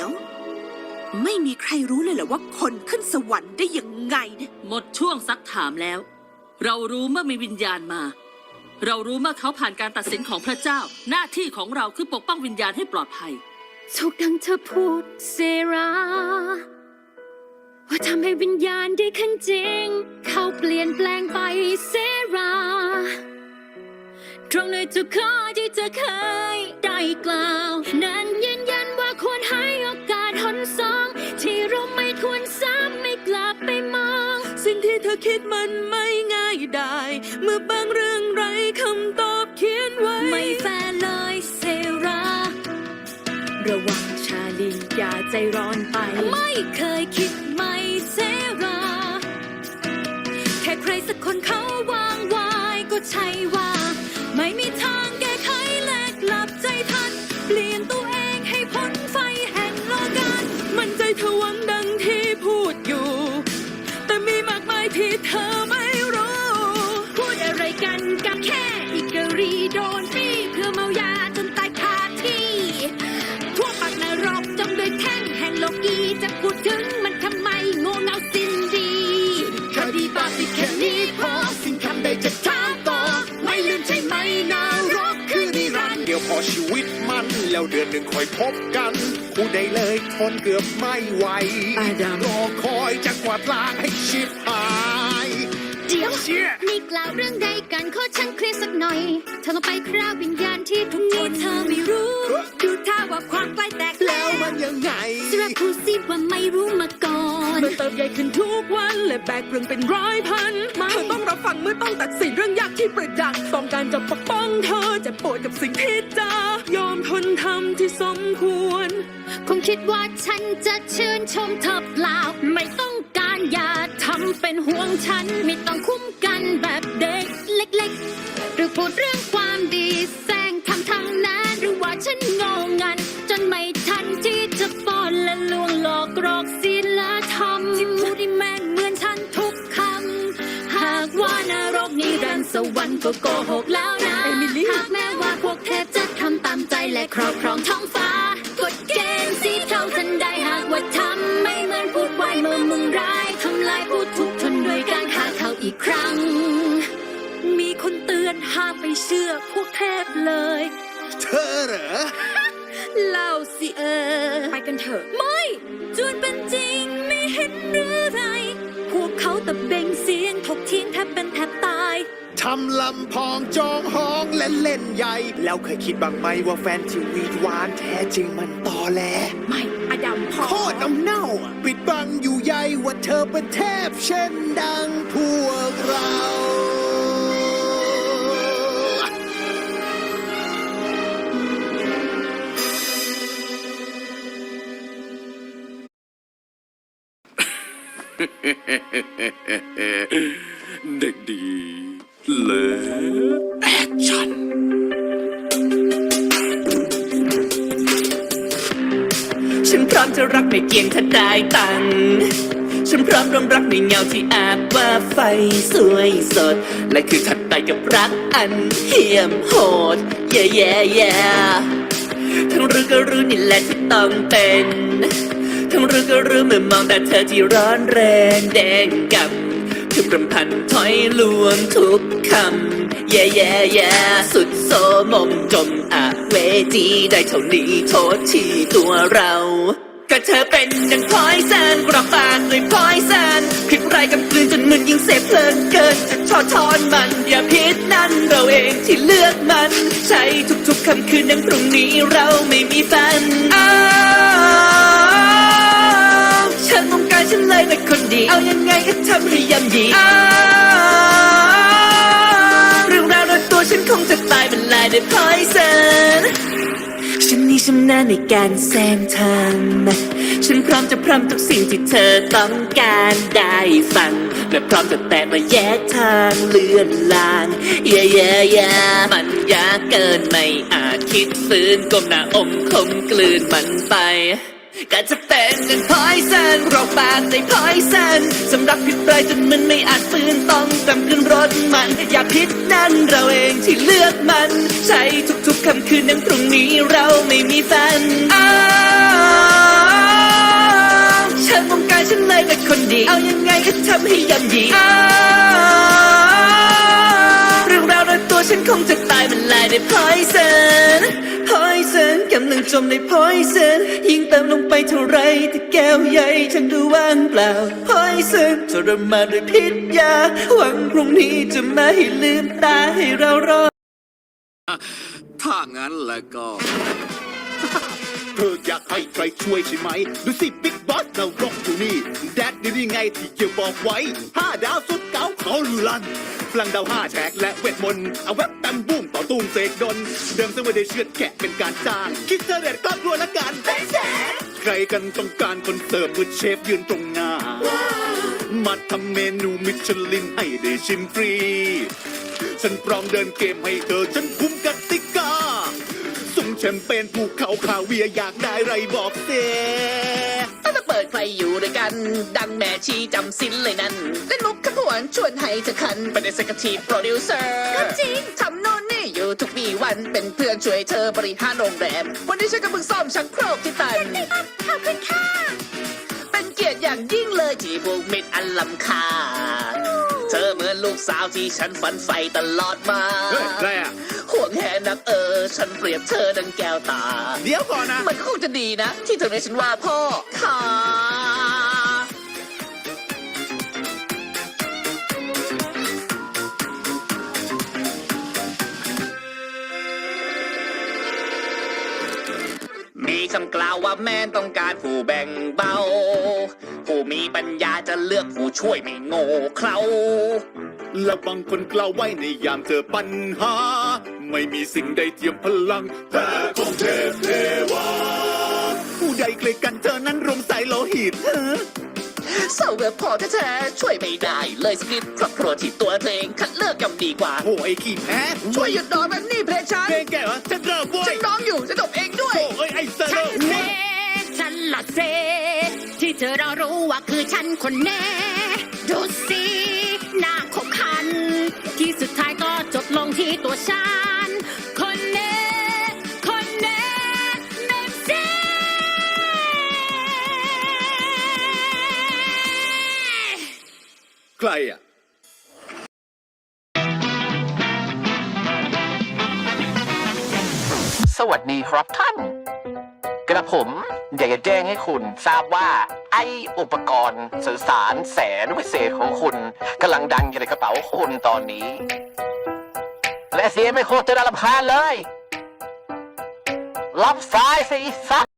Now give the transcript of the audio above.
ดี๋ยว ไม่มีใครรู้เลยเหรอว่าคนขึ้นสวรรค์ได้ยังไงเนี่ยหมดช่วงซักถามแล้ว เรารู้เมื่อมีวิญญาณมา เรารู้เมื่อเขาผ่านการตัดสินของพระเจ้า หน้าที่ของเราคือปกป้องวิญญาณให้ปลอดภัยถูกดังเธอพูดเซราว่าทำให้วิญญาณได้ขึ้นจริง เขาเปลี่ยนแปลงไปเซราตรงในทุกข้อที่เธอเคยได้กล่าวนั้นยืนยัน อคิดมันไม่ง่ายได้ เมื่อบางเรื่องไรคำตอบเขียนไว้ ไม่แฟร์เลยเซราระวังชาลีอย่าใจร้อนไป ไม่เคยคิดไม่เซรา แค่ใครสักคนเขาวางวายก็ใช่ว่า ถึงมันทำไมโง่เงาสิ้นดีคดีบาปที่แค่นี้พอสิ้นคำใดจะถามต่อ ไม่ลืมใช่ไหมนรกคือนิรันดร์เดียวพอชีวิตมัน แล้วเดือนหนึ่งคอยพบกันผู้ใดเลยทนเกือบไม่ไหวอาดัมรอคอยจะกวาดล้างให้ชิบหาย เดี๋ยวเชี่ยนี่กล่าวเรื่องใดกันขอฉันเคลียร์สักหน่อย เธอต้องไปคราววิญญาณที่ทุกคนเธอไม่รู้ ดูท่าว่าความใกล้แตกแล้วมันยังไงสระพูดสิว่าไม่รู้มาก่อน มันเติบใหญ่ขึ้นทุกวันและแบกเรื่องเป็นร้อยพันเธอต้องรับฟังเมื่อต้องตัดสินเรื่องยากที่ประดักต้องการจะปกป้องเธอจะปวดกับสิ่งที่จะยอมทนทำที่สมควร คงคิดว่าฉันจะชื่นชมเธอเปล่าไม่ต้อง ฉันไม่ต้องคุ้มกันแบบเด็กเล็กๆ หรือพูดเรื่องความดีแซงทำทางนั้นหรือว่าฉันโงงงัน จนไม่ทันที่จะป้อนและลวงหลอกกรอกศีลธรรมที่พูดที่แม่นเหมือนฉันทุกคำ หากว่านรกนิรันดร์สวรรค์ก็โกหกแล้วนะเอมิลี่หากแม้ว่าพวกเทพจะทำตามใจและครอบครองท้องฟ้ากฎเกณฑ์สีเทาทันใดหากว่าทำไม่เหมือนพูดไว้เมื่อมึงร้ายทำ ลายผู้ทุกข์ทนด้วยการฆ่าเขาอีกครั้ง มีคนเตือนห้ามไปเชื่อพวกเทพเลย เธอเหรอ เล่าสิเออ ไปกันเถอะ ไม่จวนเป็นจริงไม่เห็นหรือไร พวกเขาตะเบงเสียงถกเถียงแทบเป็นแทบตาย ทำลำพองจองห้องและเล่นใหญ่ แล้วเคยคิดบ้างไหมว่าแฟนที่วีดหวานแท้จริงมันตอแหลไม่อดัมพอโคตรน้ำเน่าอะปิดบังอยู่ใยว่าเธอเป็นเทพเช่นดังพวกเรา เด็กดี และแอคชั่นฉันพร้อมจะรักไม่เกียงถ้าได้ตังฉันพร้อมรวมรักในเงาที่อาบว่าไฟสวยสด และคือถัดไปกับรักอันเหี้ยมโหดเย่เย่เย่ทั้งรู้ก็รู้นี่แหละที่ต้องเป็น ทั้งรู้ก็รู้เมื่อมองแต่เธอที่ร้อนแรงแดงกำ ทุกรำพันถอยลวงทุกคำเย่เย่เย่สุดโสมมจมอาเวจีได้เท่านี้โทษที่ตัวเรา ก็เธอเป็นดังพอยแสนกรอกปากด้วยพอยแสนผิดไรกับกลืนจนมึนยิ่งเสพเพลินเกินจะชอทอนมัน อย่าพิษนั่นเราเองที่เลือกมัน ใช้ทุกๆคำคืนดังพรุ่งนี้เราไม่มีแฟนอ้า ฉันเลยเป็นคนดี เอายังไงก็ทำให้ยำยีเรื่องราวโดยตัวฉันคงจะตายเป็นลายด้วยพอยแสนฉันนี่ชำนาญในการแซงทางฉันพร้อมจะพร้อมทุกสิ่งที่เธอต้องการได้ฟัง และพร้อมจะแตะมาแยกทางเลื่อนลางเย่เย่เย่มันยากเกินไม่อาจคิดฟื้นก้มหน้าอมคมกลืนมันไป ก็จะเป็นเงินพอยเซนรอกปากในพอยเซนสำหรับผิดไปจนมันไม่อาจฟื้นต้องกำขึ้นรถมัน อย่าพิษนั่นเราเองที่เลือกมัน ใช้ทุกๆคำคืนนั้นพรุ่งนี้เราไม่มีแฟนอ้าวธอมองกายฉันเลยแต่คนดี เอายังไงก็ทำให้ยำยีอ้าวเรื่องราวในตัวฉันคงจะตายมันลายในพอยเซน พอยเซนกำลังจมในพอยเซนยิ่งเติมลงไปเท่าไรแต่แก้วใหญ่ฉันดูว่างเปล่าพอยเซนทรมานด้วยพิษยา หวังพรุ่งนี้จะมาให้ลืมตาให้เรารอถ้างั้นแล้วก็ เธออยากให้ใครช่วยใช่ไหม ดูสิบิ๊กบอสเรารกอยู่นี่ แดดนี่ได้ไงที่เกี่ยวบอกไว้ห้าดาวสุดเก๋าเขาลือลัน พลังดาวห้าแฉกและเวทมนต์เอาแว็บแตมบุ้มต่อตุ้มเสกดน เดิมซึ่งไม่ได้เชือดแกะเป็นการจ้างคิดเธอเด็ดก็รัวละกันใครกันต้องการคนเสิร์ฟมือเชฟยืนตรงหน้า มาทำเมนูมิชลินให้ได้ชิมฟรี ฉันพร้อมเดินเกมให้เธอฉันคุมกติกาส่งแชมเปญภูเขาคาเวียอยากได้ไรบอกเซถ้าจะ เปิดไฟอยู่ด้วยกัน ดังแม่ชีจำสินเลยนั่นเล่นมุกขบวนชวนให้เธอคันเป็น executive producer ก็จริงทำโน่นนี่อยู่ทุกวีวันเป็นเพื่อนช่วยเธอบริหารโรงแรม วันนี้ฉันกำลังซ่อมชักโครกที่ตันขอบคุณค่ะเป็นเกียรติอย่างยิ่งเลยที่พวกมิตรอันลำค่าเธอเหมือน ลูกสาวที่ฉันฝันใฝ่ตลอดมาเฮ้ยอะไรอะ ห่วงแหนนักเออ ฉันเปรียบเธอดังแก้วตา เดี๋ยวก่อนนะ มันก็คงจะดีนะ ที่เธอเรียกฉันว่าพ่อค่ะ คำกล่าวว่าแม่ต้องการผู้แบ่งเบา ผู้มีปัญญาจะเลือกผู้ช่วยไม่โง่เขลาและบางคนกล่าวไว้ในยามเจอปัญหา ไม่มีสิ่งใดเทียมพลังแต่ของเทพเทวา ผู้ใดเกลียดกันเธอนั้นรวมสายโลหิต เฮ้อเศร้าแบบพอแท้ๆช่วยไม่ได้เลยสักนิดครอบครัวที่ตัวเธอเองคัดเลือกกันดีกว่า โอ้ไอ้ขี้แพ้ช่วยหยุดนอนแบบนี้เพลงฉันเพลงแกวะฉันเริ่มเว้ฉัยนร้องอยู่จะจบเองด้วย โอ้ยไอ้เซอฉันร์เซฉันละเซ ที่เธอเรารู้ว่าคือฉันคนแน่ ดูสิหน้าขบขัน ที่สุดท้ายก็จบลงที่ตัวฉัน คนแน่คน ใครอะสวัสดีครับท่าน กระผมอยากจะแจ้งให้คุณทราบว่า ไออุปกรณ์สื่อสารแสนวิเศษของคุณกำลังดังอยู่ในกระเป๋าคุณตอนนี้ และเสียงไม่โคตรจะรำคาญเลย รับสายสิสัก